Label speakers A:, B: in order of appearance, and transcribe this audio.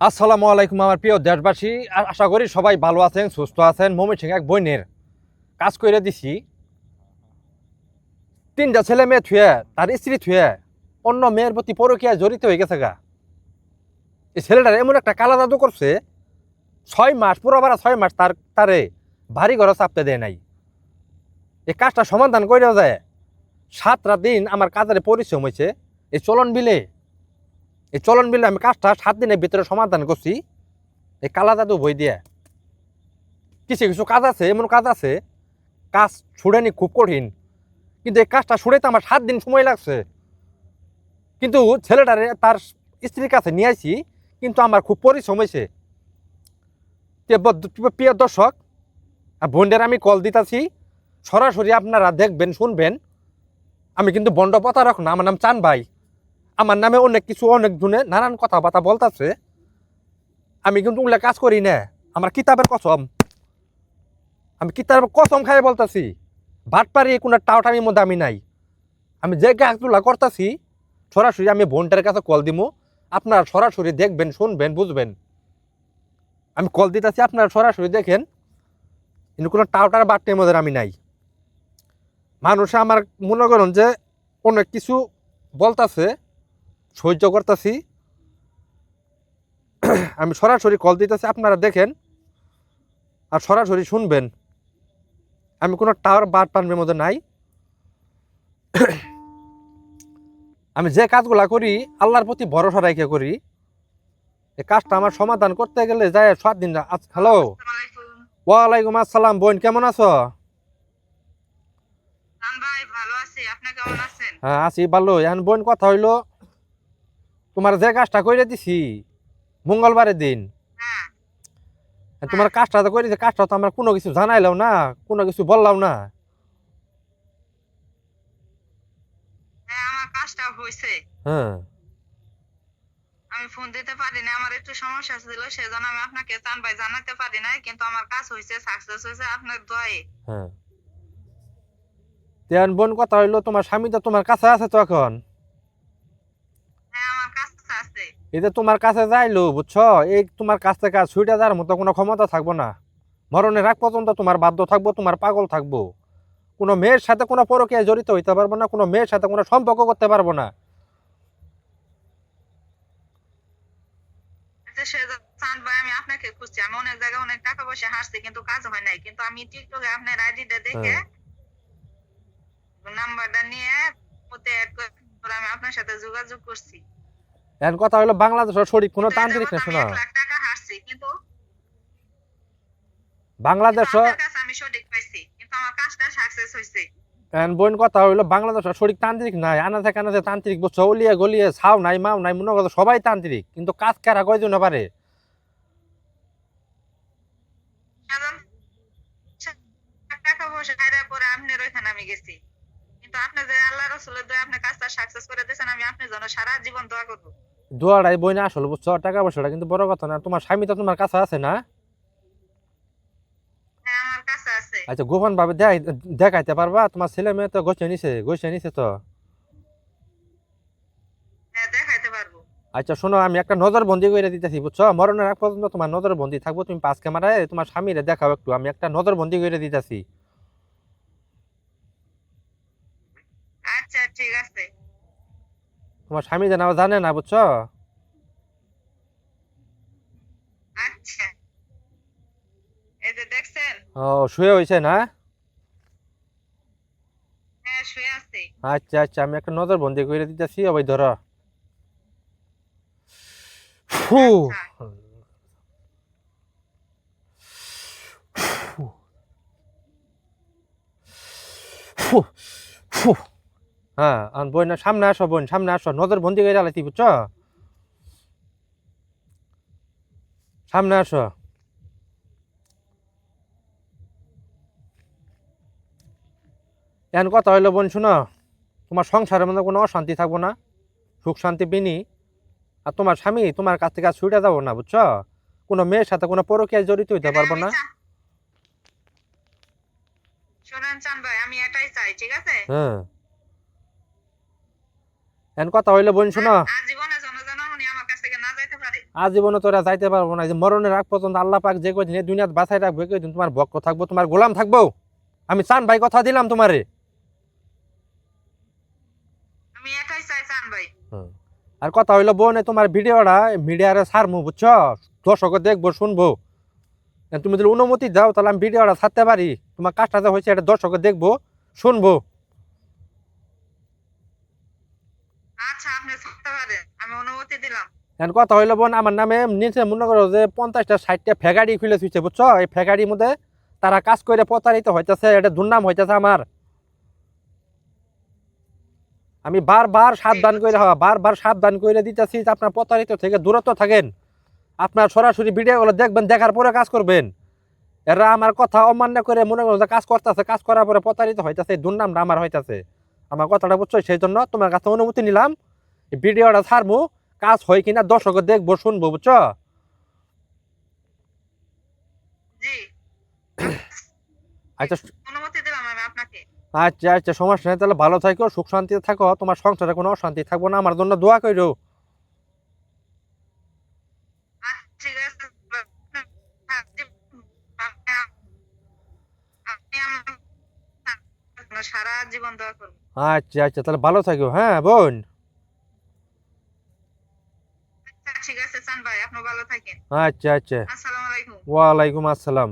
A: আসসালামু আলাইকুম আমার প্রিয় দেশবাসী। আশা করি সবাই ভালো আছেন, সুস্থ আছেন। মমি সিং এক বইনের কাজ করে দিছি। তিনটা ছেলে মেয়ে থুয়ে, তার স্ত্রী থুয়ে, অন্য মেয়ের প্রতি পরকীয়া জড়িত হয়ে গেছে গা। এই ছেলেটার এমন একটা কালা জাদু করছে, ছয় মাস পুরো বারা ছয় মাস তার তারে ভারী ঘরে চাপতে দেয় নাই। এই কাজটা সমাধান করে যায়। সাতটা দিন আমার কাজের পরিশ্রম হয়েছে এই চলন বিলে এই চলন বিলে আমি কাজটা সাত দিনের ভিতরে সমাধান করছি। এই কালা জাদু বই দিয়ে। কিছু কিছু কাজ আছে, এমন কাজ আছে, কাজ ছুড়েনি খুব কঠিন। কিন্তু এই কাজটা ছুড়েতে আমার সাত দিন সময় লাগছে। কিন্তু ছেলেটারে তার স্ত্রীর কাছে নিয়ে আসি কিন্তু আমার খুব পরিশ্রম হয়েছে। প্রিয় দর্শক, আর বোনদের আমি কল দিতাছি। সরাসরি আপনারা দেখবেন, শুনবেন। আমি কিন্তু বন্ড প্রতারক না, আমার নাম চান ভাই। আমার নামে অনেক কিছু, অনেক ধরনে নানান কথাবার্তা বলতাছে। আমি কিন্তু ওগুলা কাজ করি না। আমার কিতাবের কসম। আমি কিতাবের কসম খাই বলতাছি ভাট পারি কোনো টাউটামির মধ্যে আমি নাই। আমি যে কাজগুলা করতাছি, সরাসরি আমি বোনটার কাছে কল দিমু। আপনারা সরাসরি দেখবেন, শুনবেন, বুঝবেন। আমি কল দিতেছি, আপনারা সরাসরি দেখেন, কিন্তু কোনো টাউটার বাট্টের মধ্যে আমি নাই। মানুষে আমার মনে করেন যে অনেক কিছু বলতাছে সহ্য করতেছি। আমি সরাসরি কল দিতেছি আপনারা দেখেন আর সরাসরি শুনবেন। আমি কোনো টাওয়ার বাদ পানবের মধ্যে নাই। আমি যে কাজগুলা করি আল্লাহর প্রতি ভরসা রেখে করি এই কাজটা আমার সমাধান করতে গেলে যায় সাত দিন হ্যালো ওয়ালাইকুম আসসালাম বোন কেমন আছো? হ্যাঁ আছি ভালো এখন বোন কথা হইল তোমার যে কাজটা করে দিছি মঙ্গলবারের দিন।
B: হ্যাঁ।
A: তোমার কাজটা তো করেছে কাজটা তো আমরা কোনো কিছু জানাইলাম না কোনো কিছু বললাম না।
B: হ্যাঁ কাজটা হয়েছে
A: হ্যাঁ।
B: আমি ফোন দিতে পারি না আমার একটু সমস্যা ছিল সেজন্য আমি আপনাকে চান ভাই জানাতে পারি না কিন্তু আমার কাজ হয়েছে সাকসেস হয়েছে আপনার দোয়ায়ে।
A: হ্যাঁ। বোন কথা হইল তোমার স্বামী তো তোমার কাছে আছে তো এখন
B: হ্যাঁ আমার কাজ
A: যে তোমার কাছে যাইলো বুঝছ? এই তোমার কাছ থেকে ছুটে যাওয়ার মতো কোনো ক্ষমতা থাকব না। মরণের আগ পর্যন্ত তোমার বাধ্য থাকব তোমার পাগল থাকব। কোনো মেয়ের সাথে কোনো পরকীয়ায় জড়িত হইতে পারব না কোনো মেয়ের সাথে কোনো সম্পর্ক করতে পারব না।
B: আচ্ছা চান ভাই আমি আপনাকে খুঁজছি। আমি অনেক জায়গায় অনেক টাকা পয়সা হাসছি কিন্তু কাজ হয় নাই। কিন্তু আমি টিকটকে আপনার আইডিটা দেখে। নাম্বারটা নিয়ে ওতে অ্যাড করে আমি আপনার সাথে যোগাযোগ করছি।
A: এখন কথা হলো বাংলাদেশের শরীর কোনো তান্ত্রিক না শোনা। বাংলাদেশ বোন কথা হইল তান্ত্রিক নাই তান্ত্রিক বুঝছ? অলিয়ে গলিয়ে ছাও নাই মাও নাই মনে করো সবাই তান্ত্রিক কিন্তু কাজ কারা কয়জন পারে?
B: কিন্তু আপনি যে আল্লাহ রসুলের দয়া আপনি কাজটা সাকসেস করে দিয়েছেন আমি আপনার জন্য সারা জীবন দোয়া করব।
A: দোয়ারাই বই না আসলে বুঝছ টাকা পয়সাটা কিন্তু বড় কথা না। তোমার স্বামী তো তোমার কাছে আছে না?
B: হ্যাঁ
A: আচ্ছা গোপন ভাবে দেখাইতে পারবা? তোমার ছেলে মেয়ে তো গোছে নিছে গোছে নিছে তো?
B: হ্যাঁ
A: আচ্ছা শোনো আমি একটা নজর বন্দি করে দিতেছি বুঝছ? মরণের আগ পর্যন্ত তোমার নজর বন্দি থাকব তুমি পাঁচ ক্যামেরায় তোমার স্বামীরে দেখাও একটু। আমি একটা নজর বন্দি করে দিতেছি।
B: আচ্ছা ঠিক আছে।
A: তোমার স্বামী যেন আবার জানে না বুঝছ?
B: আচ্ছা।
A: ও শুয়ে হয়েছে না?
B: হ্যাঁ
A: আচ্ছা আচ্ছা আমি একটা নজর বন্দি করে দিতেছি ওই ধরো। ফু।
B: আচ্ছা।
A: ফু। ফু। হ্যাঁ বোন না, সামনে আসো বোন সামনে আসো নজর বন্দি করে আলাইতি বুঝছ? সামনে আসো। এখন কথা হইল বোন শুনো তোমার সংসারের মধ্যে কোনো অশান্তি থাকব না সুখ শান্তি বিনি আর তোমার স্বামী তোমার কাছ থেকে ছুটে যাব না বুঝছ? কোনো মেয়ের সাথে কোনো পরকীয়ায় জড়িত হইতে পারব না।
B: শোনেন চান ভাই আমি এটাই চাই ঠিক আছে?
A: হ্যাঁ। এখন কথা হইল বোন শোনো।
B: আজীবনে
A: তোরা যাইতে পারব না যে মরণের আগ পর্যন্ত আল্লাহ পাক যে কদিন এই দুনিয়াত বাঁচাই রাখবে কদিন তোমার ভক্ত থাকব তোমার গোলাম থাকব। আমি চান ভাই কথা দিলাম তোমারে। আর কথা হইল বোন তোমার ভিডিওটা মিডিয়ারে ছাড়মু বুঝছ? দর্শক দেখব শুনব। তুমি যদি অনুমতি দাও তাহলে আমি ভিডিওটা ছাড়তে পারি। তোমার কাজটা যে হয়েছে এটা দর্শক দেখব শুনব
B: আচ্ছা আপনি থাকতে পারেন আমি অনুমতি দিলাম।
A: এখন কথা হইল বোন আমার নামে নিচে মনে করো যে পঞ্চাশটা ষাটটা ফেগাড়ি খুলে থুইছে বুঝছ? এই ফেগাড়ির মধ্যে তারা কাজ করে প্রতারিত হইতেছে এটা দুর্নাম হইতেছে আমার। আমি বারবার সাবধান করে হওয়া বারবার সাবধান করে দিতেছি যে আপনার প্রতারিত থেকে দূরত্ব থাকেন। আপনার সরাসরি ভিডিওগুলো দেখবেন দেখার পরে কাজ করবেন। এরা আমার কথা অমান্য করে মনে করো যে কাজ করতেছে কাজ করার পরে প্রতারিত হইতেছে দুর্নামটা আমার হইতেছে। আমার কথাটা বুঝছ? সেই জন্য তোমার কাছে অনুমতি নিলাম। ভিডিওটা ছাড়মু কাজ হয় কিনা দর্শক দেখব শুনব বুঝছ? আচ্ছা আচ্ছা আচ্ছা সমস্যা নেই তাহলে ভালো থাকো সুখ শান্তিতে থাকো তোমার সংসারে কোনো অশান্তি থাকব না আমার জন্য দোয়া করো আচ্ছা আচ্ছা তাহলে ভালো থাকো হ্যাঁ বোন
B: আচ্ছা, ঠিক আছে চান ভাই আপনি ভালো থাকেন।
A: আচ্ছা আচ্ছা।
B: আসসালামু আলাইকুম।
A: ওয়ালাইকুম আসসালাম।